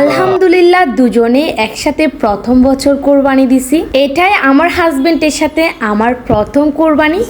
আলহামদুলিল্লাহ দুজনে একসাথে প্রথম বছর কোরবানি দিছি। এটাই আমার হাজবেন্ডের সাথে আমার প্রথম কোরবানি।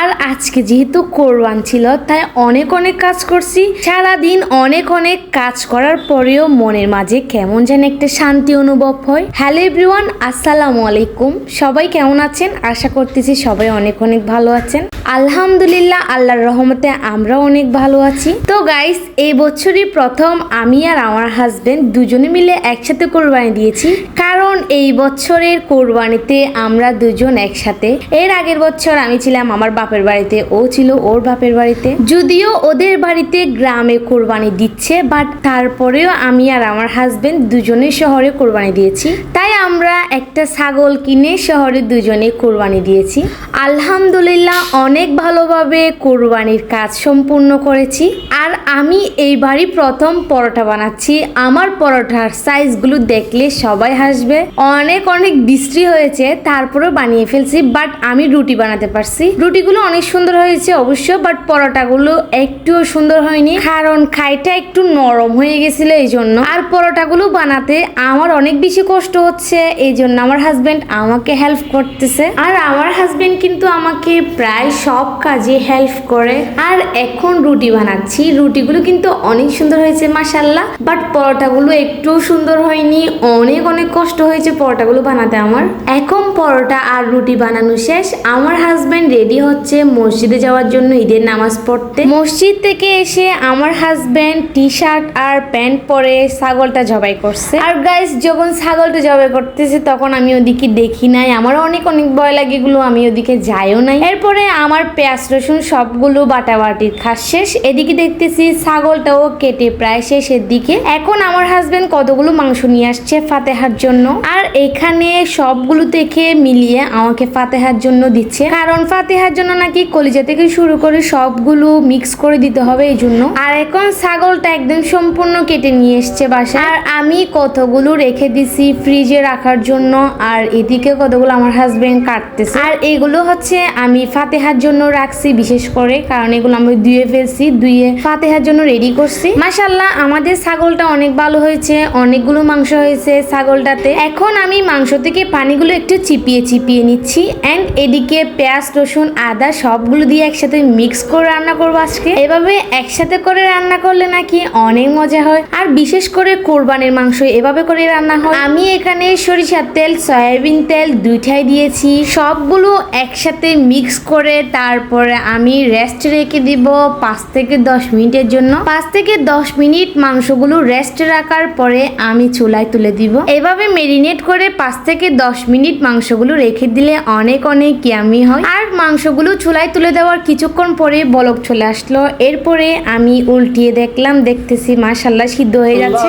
আর আজকে যেহেতু কোরবান ছিল, তাই অনেক অনেক কাজ করছি। সারাদিন অনেক অনেক কাজ করার পরেও মনের মাঝে কেমন যেন একটা শান্তি অনুভব হয়। হ্যালো এভরিওয়ান, আসসালামু আলাইকুম। সবাই কেমন আছেন? আশা করতেছি সবাই অনেক অনেক ভালো আছেন। আলহামদুলিল্লাহ, আল্লাহর রহমতে আমরা অনেক ভালো আছি। তো গাইস এই বছরই প্রথম আমি আর আমার হাজবেন্ড দুজনে মিলে একসাথে কোরবানি দিয়েছি। কারণ এই বছরের কোরবানিতে আমরা দুজন একসাথে। এর আগের বছর আমি ছিলাম আমার বাপের বাড়িতে, ও ছিল ওর বাপের বাড়িতে। যদিও ওদের বাড়িতে গ্রামে কোরবানি দিচ্ছে বাট তারপরেও আমি আর আমার হাজবেন্ড দুজনে শহরে কোরবানি দিয়েছি। তাই আমরা একটা ছাগল কিনে শহরে দুজনে কোরবানি দিয়েছি। আলহামদুলিল্লাহ, অনেক ভালোভাবে কোরবানির কাজ সম্পূর্ণ করেছি। আর আমি এইবারই প্রথম পরোটা বানাচ্ছি। আমার পরোটার সাইজগুলো দেখলে সবাই হাসবে। অনেক অনেক বিশ্রী হয়েছে, তারপরেও বানিয়ে ফেলছি বাট আমি রুটি বানাতে পারছি। রুটিগুলো অনেক সুন্দর হয়েছে অবশ্য বাট পরোটাগুলো একটুও সুন্দর হয়নি। কারণ খাইটা একটু নরম হয়ে গেছিল এই জন্য। আর পরোটাগুলো বানাতে আমার অনেক বেশি কষ্ট হচ্ছে, এই জন্য আমার হাজবেন্ড আমাকে হেল্প করতেছে। আর আমার হাজবেন্ড কিন্তু আমাকে প্রায় সব কাজে হেল্প করে। আর এখন রুটি বানাচ্ছি। রুটিগুলো কিন্তু অনেক সুন্দর হয়েছে মাসাল্লাহ বাট পরোটাগুলো একটু সুন্দর হয়নি। অনেক অনেক কষ্ট হয়েছে পরোটাগুলো বানাতে আমার। এখন পরোটা আর রুটি বানানো শেষ। আমার হাজবেন্ড রেডি হচ্ছে মসজিদে যাওয়ার জন্য ঈদের নামাজ পড়তে। মসজিদ থেকে এসে আমার হাজবেন্ড টি শার্ট আর প্যান্ট পরে ছাগলটা জবাই করছে। আর গাইস যখন ছাগলটা জবাই করতেছে, তখন আমি ওদিকে দেখি নাই। আমার অনেক অনেক ভয় লাগে এগুলো, আমি ওদিকে যাইও নাই। এরপরে আমার পেঁয়াজ, রসুন সবগুলো বাটাবাটির খাস শেষ। এদিকে দেখতেছি ছাগলটাও কেটে প্রায় শেষের দিকে। এখন আমার হাজবেন্ড কতগুলো মাংস নিয়ে আসছে ফাতেহার জন্য। আর এখানে সবগুলো থেকে মিলিয়ে আমাকে ফাতেহার জন্য দিচ্ছে। কারণ ফাতেহার জন্য নাকি কলিজা থেকে শুরু করে সবগুলো মিক্স করে দিতে হবে এই জন্য। আর এখন ছাগলটা একদম সম্পূর্ণ কেটে নিয়ে এসছে বাসায়। আর আমি কতগুলো রেখে দিছি ফ্রিজে রাখার জন্য, আর এদিকে কতগুলো আমার হাজবেন্ড কাটতেছে। আর এগুলো হচ্ছে আমি ফাতেহার জন্য রাখছি বিশেষ করে, কারণ এগুলো আমি ধুয়ে ফেলছি, ধুয়ে ফাতেহার জন্য রেডি করছি। মাসাল্লাহ আমাদের ছাগলটা অনেক ভালো হয়েছে, অনেকগুলো মাংস হয়েছে ছাগলটাতে। এখন আমি মাংস থেকে পানিগুলো একটু চিপিয়ে চিপিয়ে নিচ্ছি। অ্যান্ড এদিকে পেঁয়াজ, রসুন আদা সবগুলো দিয়ে একসাথে মিক্স করে রান্না করব আজকে। এভাবে একসাথে করে রান্না করলে নাকি অনেক মজা হয়। আর বিশেষ করে কোরবানির মাংস এভাবে করে রান্না হয়। আমি এখানে সরিষার তেল, সয়াবিন তেল দুইটাই দিয়েছি। সবগুলো একসাথে মিক্স করে তারপরে আমি রেস্ট রেখে দিব পাঁচ থেকে দশ মিনিটের জন্য। পাঁচ থেকে দশ মিনিট মাংসগুলো রেস্ট রাখার পরে আমি চুলায় তুলে দিব। এভাবে মেরিনেট করে পাঁচ থেকে দশ মিনিট মাংসগুলো রেখে দিলে অনেক অনেক ইয়ামি হয়। আর মাংসগুলো ওগুলো চুলায় তুলে দেওয়ার কিছুক্ষণ পরে বলক চলে আসলো। এরপরে আমি উল্টিয়ে দেখলাম দেখতেছি মাশাল্লাহ সিদ্ধ হয়ে যাচ্ছে।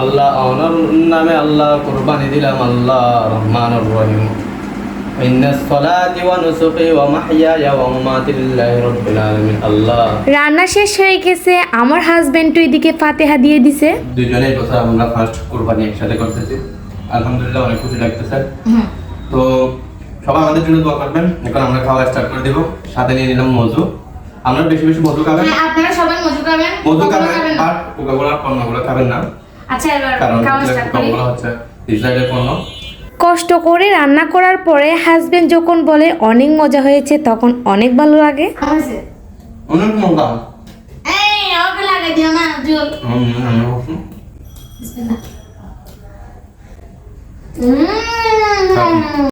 আল্লাহ অনাদ নামে আল্লাহ কুরবানি দিলাম আল্লাহ রহমানুর রহিম। রান্না শেষ হয়ে গেছে আমার হাজবেন্ড তো এদিকে ফাতেহা দিয়ে দিছে। দুজনের কথা আমরা ফার্স্ট কোরবানি একসাথে করতেছি। আলহামদুলিল্লাহ অনেক খুশি লাগতেছে তো সবাই আমাদের জন্য দোয়া করবেন। এখন আমরা খাওয়া স্টার্ট করে দিব। সাথে নিয়ে নিলাম মজু। আমরা বেশি বেশি মজু খাবেন? হ্যাঁ, আপনারা সবাই মজু খাবেন মধু খাবেন। বাট কোকাকোলা পণ্যগুলো খাবেন না। আচ্ছা এবার কারণ খাওয়া স্টার্ট করি। কোকাকোলা হচ্ছে ইসরায়েলের পণ্য। কষ্ট করে রান্না করার পরে হাজবেন্ড যখন বলে অনেক মজা হয়েছে তখন অনেক ভালো লাগে। অনেক মজা। এই ওকে লাগাই দিও না জল 嗯。